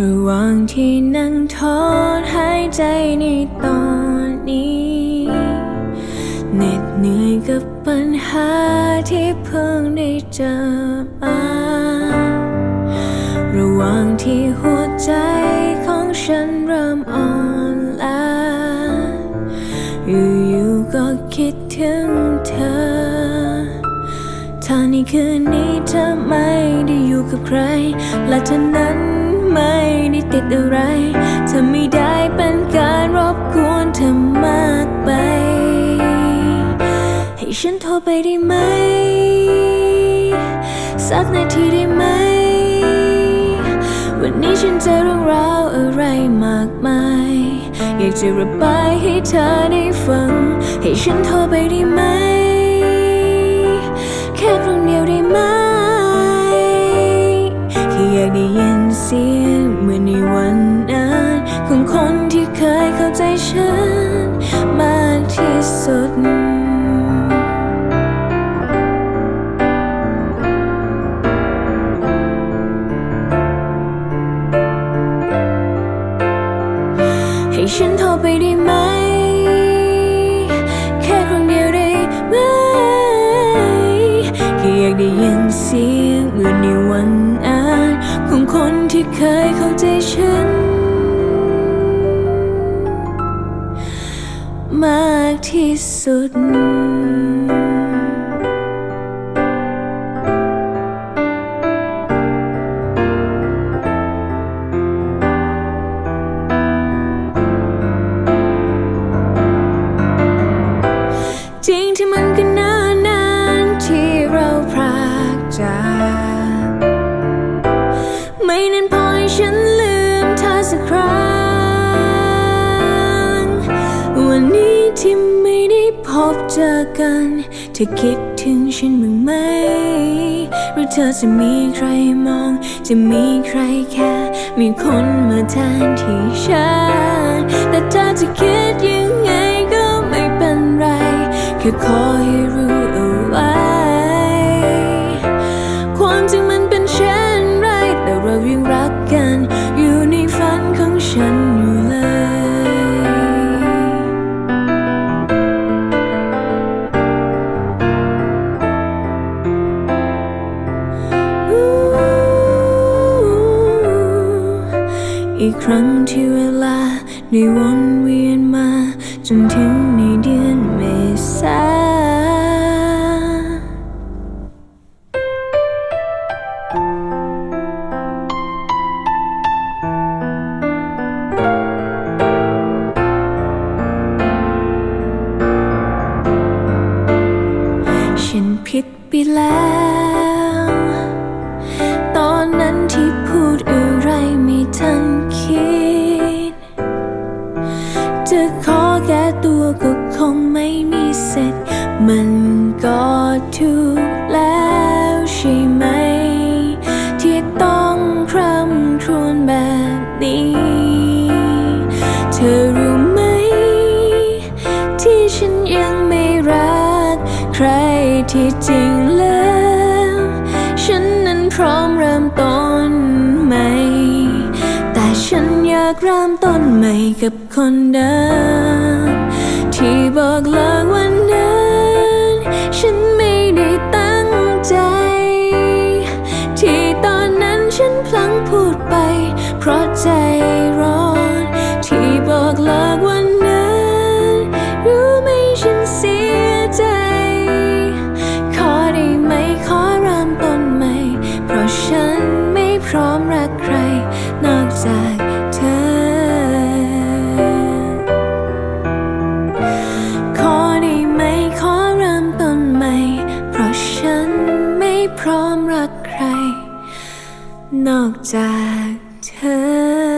ระหว่างที่นั่งทอนหายใจในตอนนี้เหน็ดเหนื่อยกับปัญหาที่เพิ่งได้เจอมาระหว่างที่หัวใจของฉันเริ่มอ่อนล้าอยู่ๆก็คิดถึงเธอถ้าในคืนนี้เธอไม่ได้อยู่กับใคร และเธอนั้น ไม่ได้ติดอะไรเธอไม่ได้เป็นการรบกวนเธอมากไป ให้ฉันโทรไปได้ไหม สักนาทีได้ไหม วันนี้ฉันเจอเรื่องราวอะไรมากมาย อยากจะระบายให้เธอได้ฟัง ให้ฉันโทรไปได้ไหม แค่ครั้งเดียวได้ไหมแค่อยากได้ยิน มือนในวันนั้นของคนที่เคยเข้าใจฉัน มากที่สุด ให้ฉันโทรไปได้ไหม สุด บเจอกัน เธอคิดถึงฉันบ้างไหม หรือเธอจะมีใครมอง จะมีใครแค่ มีคนมาแทนที่ฉัน แต่เธอจะคิดยังไงก็ไม่เป็นไร แค่ขอให้รู้ อีกครั้งที่เวลาได้วนเวียนมา จนถึงในเดือนเมษาฉันผิดไปแล้ว ก็คงไม่มีเสร็จ มันก็ถูกแล้วใช่ไหม ที่ต้องคร่ำครวญแบบนี้ เธอรู้ไหม ที่ฉันยังไม่รัก ใครที่จริงแล้ว ฉันนั้นพร้อมเริ่มต้นใหม่ แต่ฉันอยากเริ่มต้นใหม่กับคนเดิม ที่บอกเลิกวันนั้นฉัน พร้อมรักใคร นอกจากเธอ